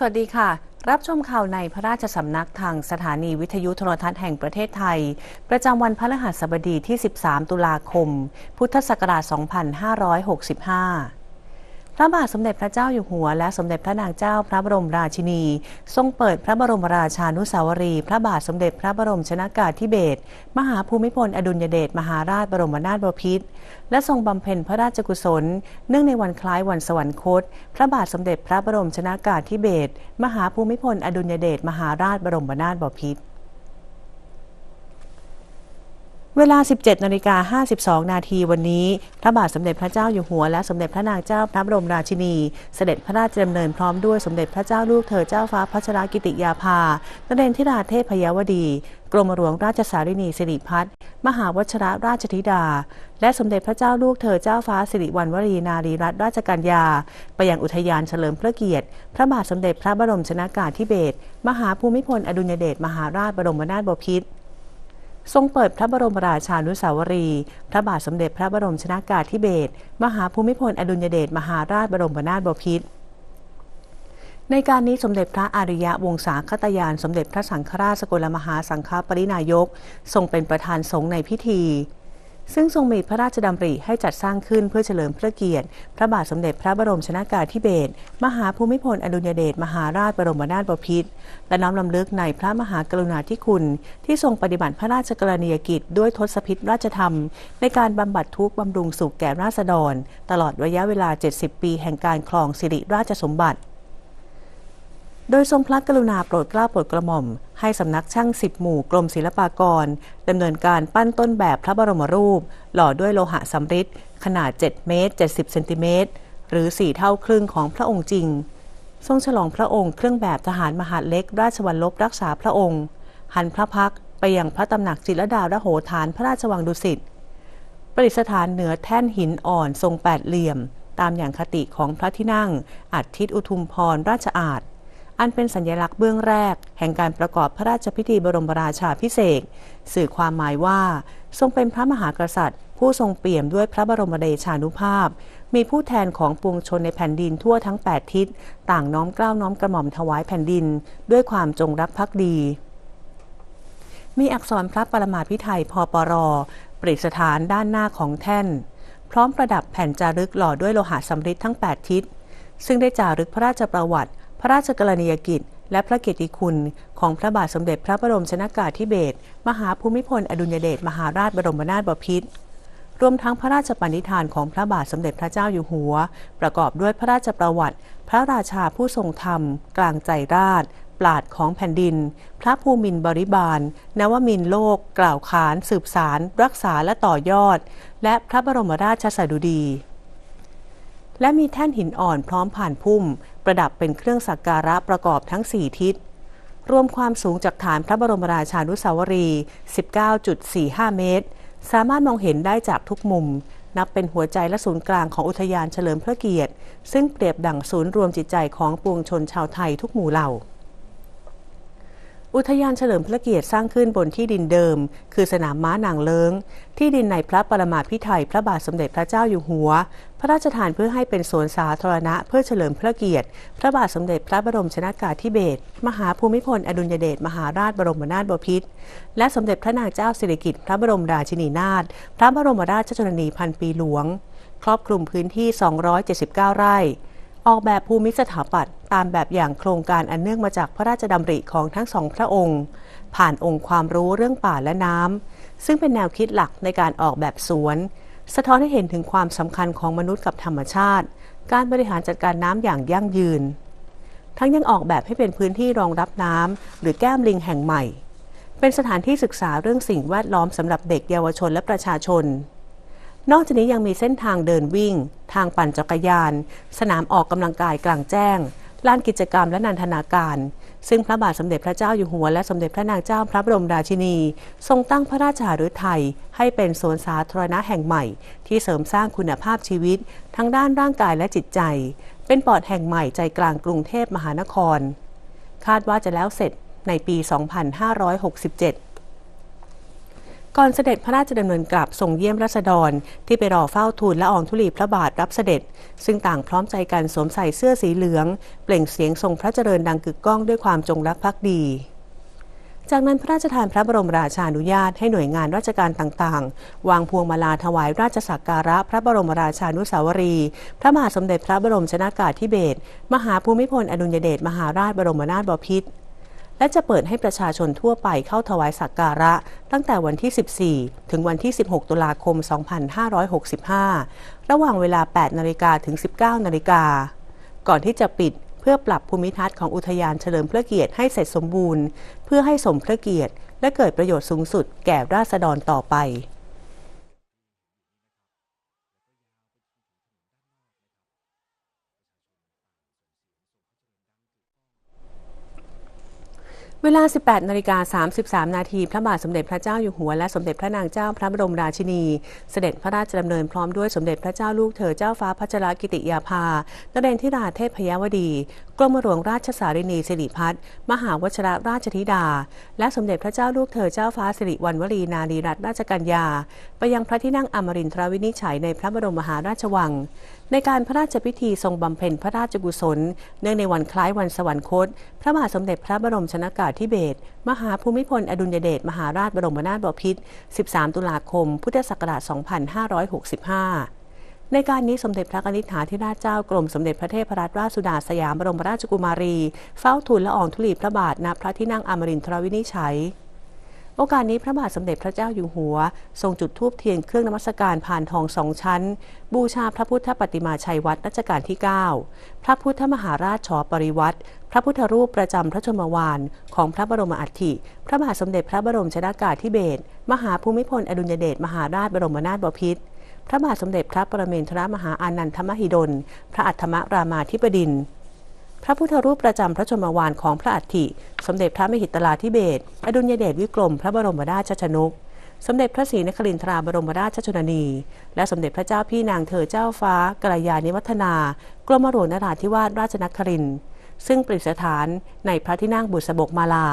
สวัสดีค่ะ รับชมข่าวในพระราชสำนักทางสถานีวิทยุโทรทัศน์แห่งประเทศไทย ประจำวันพฤหัสบดีที่ 13 ตุลาคม พุทธศักราช 2565 พระบาทสมเด็จพระเจ้าอยู่หัว และสมเด็จพระนางเจ้าพระบรมราชินี ทรงเปิดพระบรมราชานุสาวรีย์พระบาทสมเด็จพระบรมชนากาธิเบศรมหาภูมิพลอดุลยเดชมหาราชบรมนาถบพิตรและทรงบำเพ็ญพระราชกุศล เนื่องในวันคล้ายวันสวรรคต พระบาทสมเด็จพระบรมชนากาธิเบศรมหาภูมิพลอดุลยเดชมหาราชบรมนาถบพิตร เวลา 17นาฬิกา52 นาทีวันนี้ พระบาทสมเด็จพระเจ้าอยู่หัว และสมเด็จพระนางเจ้าพระบรมราชินี เสด็จพระราชดำเนินพร้อมด้วยสมเด็จพระเจ้าลูกเธอเจ้าฟ้าพัชรกิติยาภานเรนทิราเทพยวดี กรมหลวงราชสารินีสิริพัฒน์มหาวชรราชธิดา และสมเด็จพระเจ้าลูกเธอเจ้าฟ้าสิริวัณวรีนารีรัตนราชกัญญา ไปยังอุทยานเฉลิมพระเกียรติ พระบาทสมเด็จพระบรมชนากาธิเบศรมหาภูมิพลอดุลยเดชมหาราชบรมนาถบพิตร ทรงเปิดพระบรมราชานุสาวรีย์พระบาทสมเด็จพระบรมชนากาธิเบศรมหาภูมิพลอดุลยเดชมหาราชบรมนาถบพิตรในการนี้สมเด็จพระอริยะวงศาคตยาน สมเด็จพระสังฆราชสกลมหาสังฆปรินายก ทรงเป็นประธานสงฆ์ในพิธี ซึ่งทรงมีพระราชดำริให้จัดสร้างขึ้นเพื่อเฉลิมพระเกียรติ พระบาทสมเด็จพระบรมชนากาธิเบศรมหาภูมิพลอดุลยเดชมหาราชบรมนาถบพิตรและน้อมลำลึกในพระมหากรุณาธิคุณ ที่ทรงปฏิบัติพระราชกรณียกิจ ด้วยทศพิธราชธรรม ในการบำบัดทุกข์บำรุงสุขแก่ราษฎร ตลอดระยะเวลา 70 ปีแห่งการครองสิริราชสมบัติ โดยทรงพระกรุณาโปรดเกล้าโปรดกระหม่อม ให้สำนักช่างสิบหมู่กรมศิลปากรดำเนินการปั้นต้นแบบพระบรมรูป หล่อด้วยโลหะสำริดขนาด 7 เมตร 70 เซนติเมตร หรือ 4 เท่าครึ่งของพระองค์จริง ทรงฉลองพระองค์เครื่องแบบทหารมหาดเล็ก ราชวัลลบรักษาพระองค์ หันพระพักไปยังพระตำหนักจิรดาระโหฐานพระราชวังดุสิตประดิษฐานเหนือแท่นหินอ่อนทรงแปดเหลี่ยม ตามอย่างคติของพระที่นั่งอัดทิตอุทุมพรราชอาณ อันเป็นสัญลักษณ์เบื้องแรก แห่งการประกอบพระราชพิธีบรมราชาพิเศษสื่อความหมายว่า ทรงเป็นพระมหากษัตริย์ ผู้ทรงเปี่ยมด้วยพระบรมเดชานุภาพ มีผู้แทนของปวงชนในแผ่นดินทั่วทั้ง 8 ทิศ ต่างน้อมเกล้าน้อมกระหม่อมถวายแผ่นดิน ด้วยความจงรักภักดี มีอักษรพระปรมาภิไธยพปรปริสถานด้านหน้าของแท่น พร้อมประดับแผ่นจารึกหล่อด้วยโลหะสำริดทั้ง 8 ทิศซึ่งได้จารึกพระราชประวัติ พระราชกรณียกิจ และพระเกียรติคุณ ของพระบาทสมเด็จพระบรมชนากาธิเบศรมหาภูมิพลอดุลยเดชมหาราชบรมนาถบพิตรรวมทั้งพระราชปณิธานของพระบาทสมเด็จพระเจ้าอยู่หัว ประกอบด้วยพระราชประวัติ พระราชาผู้ทรงธรรม กลางใจราชปราดของแผ่นดิน พระภูมินบริบาล นวมินโลก กล่าวขาน สืบสาร รักษาและต่อยอด และพระบรมราชสดุดี และมีแท่นหินอ่อนพร้อมผ่านพุ่ม ประดับเป็นเครื่องสักการะประกอบทั้ง 4 ทิศ รวมความสูงจากฐานพระบรมราชานุสาวรีย์19.45 เมตร สามารถมองเห็นได้จากทุกมุม นับเป็นหัวใจและศูนย์กลางของอุทยานเฉลิมพระเกียรติ ซึ่งเปรียบดั่งศูนย์รวมจิตใจของปวงชนชาวไทยทุกหมู่เหล่า อุทยานเฉลิมพระเกียรติสร้างขึ้นบนที่ดินเดิม คือสนามม้านางเลิงที่ดินในพระปรมาภิไธยพระบาทสมเด็จพระเจ้าอยู่หัว พระราชทานเพื่อให้เป็นสวนสาธารณะเพื่อเฉลิมพระเกียรติ พระบาทสมเด็จพระบรมชนากาธิเบศรมหาภูมิพลอดุลยเดชมหาราชบรมนาถบพิตรและสมเด็จพระนางเจ้าสิริกิติ์พระบรมราชินีนาถพระบรมราชชนนีพันปีหลวง ครอบคลุมพื้นที่ 279 ไร่ ออกแบบภูมิสถาปัตย์ตามแบบอย่างโครงการอันเนื่องมาจากพระราชดำริของทั้งสองพระองค์ ผ่านองค์ความรู้เรื่องป่าและน้ำซึ่งเป็นแนวคิดหลักในการออกแบบสวน สะท้อนให้เห็นถึงความสำคัญของมนุษย์กับธรรมชาติ การบริหารจัดการน้ำอย่างยั่งยืน ทั้งยังออกแบบให้เป็นพื้นที่รองรับน้ำหรือแก้มลิงแห่งใหม่ เป็นสถานที่ศึกษาเรื่องสิ่งแวดล้อมสำหรับเด็กเยาวชนและประชาชน นอกจากนี้ยังมีเส้นทางเดินวิ่ง ทางปั่นจักรยาน สนามออกกำลังกายกลางแจ้งลานกิจกรรมและนันทนาการ ซึ่งพระบาทสมเด็จพระเจ้าอยู่หัวและสมเด็จพระนางเจ้าพระบรมราชินี ทรงตั้งพระราชาฤทัยให้เป็นสวนสาธารณะแห่งใหม่ ที่เสริมสร้างคุณภาพชีวิต ทั้งด้านร่างกายและจิตใจ เป็นปอดแห่งใหม่ใจกลางกรุงเทพมหานคร คาดว่าจะแล้วเสร็จในปี 2567 ก่อนเสด็จพระราชดำเนินกลับส่งเยี่ยมรัษฎร ที่ไปรอเฝ้าทูลละอองธุลีพระบาทรับเสด็จ ซึ่งต่างพร้อมใจกันสวมใส่เสื้อสีเหลือง เปล่งเสียงทรงพระเจริญดังกึกก้องด้วยความจงรักภักดีจากนั้นพระราชทานพระบรมราชานุญาตให้หน่วยงานราชการต่างๆ วางพวงมาลาถวายราชสักการะพระบรมราชานุสาวรีย์พระมหาสมเด็จพระบรมชนากาธิเบศรมหาภูมิพลอดุลยเดชมหาราชบรมนาถบพิตร และจะเปิดให้ประชาชนทั่วไปเข้าถวายสักการะ ตั้งแต่วันที่ 14 ถึงวันที่ 16 ตุลาคม 2565 ระหว่างเวลา 8 นาฬิกาถึง 19 นาฬิกา ก่อนที่จะปิดเพื่อปรับภูมิทัศน์ของอุทยานเฉลิมพระเกียรติให้เสร็จสมบูรณ์ เพื่อให้สมพระเกียรติ และเกิดประโยชน์สูงสุดแก่ราษฎรต่อไป เวลา 18นาฬิกา33 นาทีพระบาทสมเด็จพระเจ้าอยู่หัว และสมเด็จพระนางเจ้าพระบรมราชินี เสด็จพระราชดำเนินพร้อมด้วยสมเด็จพระเจ้าลูกเธอเจ้าฟ้าพัชรกิติยาภา นเรนทิราเทพยวดี กรมหลวงราชสารินีสิริพัฒน์มหาวชรราชธิดา และสมเด็จพระเจ้าลูกเธอเจ้าฟ้าสิริวัณวรีนารีรัตนราชกัญญา ไปยังพระที่นั่งอมรินทรวินิจฉัยในพระบรมมหาราชวัง ในการพระราชพิธีทรงบำเพ็ญพระราชกุศล เนื่องในวันคล้ายวันสวรรคต พระบาทสมเด็จพระบรมชนากาธิเบศรมหาภูมิพลอดุลยเดชมหาราชบรมนาถบพิตร 13 ตุลาคม พุทธศักราช 2565 ในการนี้สมเด็จพระนิธิถาธิราชเจ้ากรมสมเด็จพระเทพรัตนราชสุดาสยามบรมราชกุมารี เฝ้าทูลละอองธุลีพระบาทณพระที่นั่งอมรินทรวินิจฉัยโอกาสนี้พระบาทสมเด็จพระเจ้าอยู่หัว ทรงจุดธูปเทียนเครื่องนมัสการผ่านทองสองชั้น บูชาพระพุทธปฏิมาชัยวัดรัชกาลที่ 9 พระพุทธมหาราชชอปริวัติพระพุทธรูปประจำพระชนมวานของพระบรมอัฐิ พระบาทสมเด็จพระบรมชนากาธิเบศรมหาภูมิพลอดุลยเดชมหาราชบรมนาถบพิตร พระบาทสมเด็จพระปรเมนทรมหาอานันทมหิดล พระอัฏฐมรามาธิบดินทร์พระพุทธรูปประจำพระชนมวานของพระอัฐิ สมเด็จพระมหิตลาธิเบศรอดุลยเดชวิกรม พระบรมราชชนก สมเด็จพระศรีนครินทราบรมราชชนนี และสมเด็จพระเจ้าพี่นางเธอเจ้าฟ้ากัลยาณิวัฒนากรมหลวงนราธิวาสราชนครินทร์ซึ่งประดิษฐานในพระที่นั่งบุษบกมาลา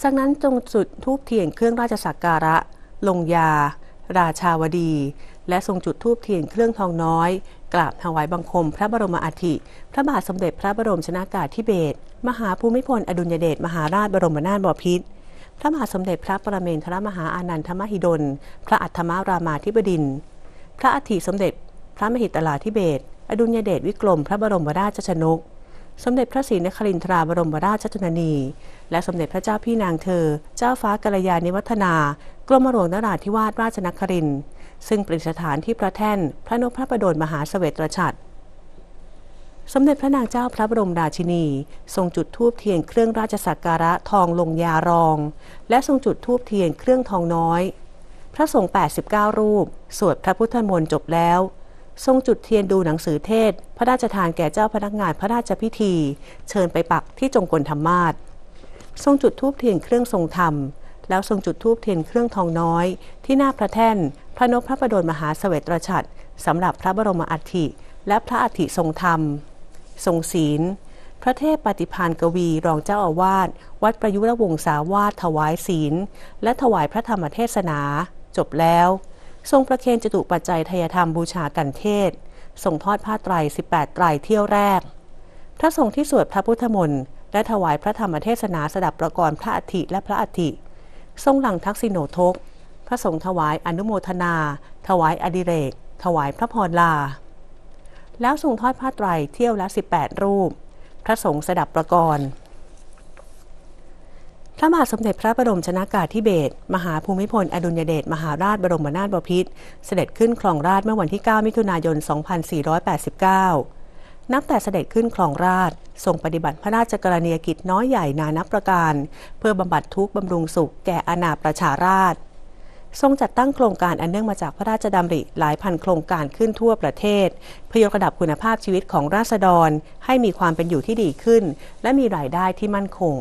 สักนั้นจงจุดทูบเทียนเครื่องราชสักการะ ลงยา ราชาวดี และทรงจุดทูบเทียนเครื่องทองน้อย กราบถวายบังคมพระบรมอัฐิพระบาทสมเด็จพระบรมชนากาธิเบศรมหาภูมิพลอดุลยเดชมหาราชบรมนาถบพิตรพระบาทสมเด็จพระปรเมนทรมหาอานันทมหิดล พระอัฏฐมารามาธิบดิน พระอัฐิสมเด็จ พระมหิตลาธิเบศรอดุลยเดชวิกรมพระบรมราชชนก สมเด็จพระศรีนครินทราบรมราชชนนี และสมเด็จพระเจ้าพี่นางเธอ เจ้าฟ้ากัลยาณิวัฒนากรมหลวงนราธิวาสราชนคริน ซึ่งประดิษฐานที่พระแท่น พระนพพระประดลมหาเสวตรฉัตรสมเด็จพระนางเจ้าพระบรมราชินี ทรงจุดธูปเทียนเครื่องราชสักการะทองลงยารอง และทรงจุดธูปเทียนเครื่องทองน้อย พระสงฆ์89 รูป สวดพระพุทธมนต์จบแล้ว ทรงจุดเทียนดูหนังสือเทศ พระราชทานแก่เจ้าพนักงานพระราชพิธี เชิญไปปักที่จงกรธรรมาสทรงจุดธูปเทียนเครื่องทรงธรรม แล้วทรงจุดธูปเทียนเครื่องทองน้อย ที่หน้าพระแท่น พระนพพระประดลมหาเสวตรฉัตรสำหรับพระบรมอัฐิ และพระอัฐิทรงธรรม ทรงศีล พระเทพปฏิพานกวีรองเจ้าอาวาสวัดประยุรวงศาวาสถวายศีล และถวายพระธรรมเทศนา จบแล้ว ทรงประเคนจตุปัจจัยทยธรรมบูชากันเทศทรงทอดผ้าไตร 18 ไตรเที่ยวแรก พระสงฆ์ที่สวดพระพุทธมนต์และถวายพระธรรมเทศนาสดับประกรณ์พระอัฐิและพระอัฐิ ทรงหลังทักษิโนทก พระสงฆ์ถวายอนุโมทนา ถวายอดิเรก ถวายพระพรลา แล้วทรงทอดผ้าไตรเที่ยวละ 18 รูป พระสงฆ์สดับประกรณ์ พระบาทสมเด็จพระบรมชนากาธิเบศรมหาภูมิพล อดุลยเดชมหาราชบรมนาถบพิตรเสด็จขึ้นครองราชเมื่อวันที่ 9 มิถุนายน 2489 นับแต่เสด็จขึ้นครองราชทรงปฏิบัติพระราชกรณียกิจน้อยใหญ่นานับประการ เพื่อบำบัดทุกข์บำรุงสุขแก่อาณาประชาราษฎร์ทรงจัดตั้งโครงการอันเนื่องมาจากพระราชดำริหลายพันโครงการขึ้นทั่วประเทศ เพื่อยกระดับคุณภาพชีวิตของราษฎร ให้มีความเป็นอยู่ที่ดีขึ้น และมีรายได้ที่มั่นคง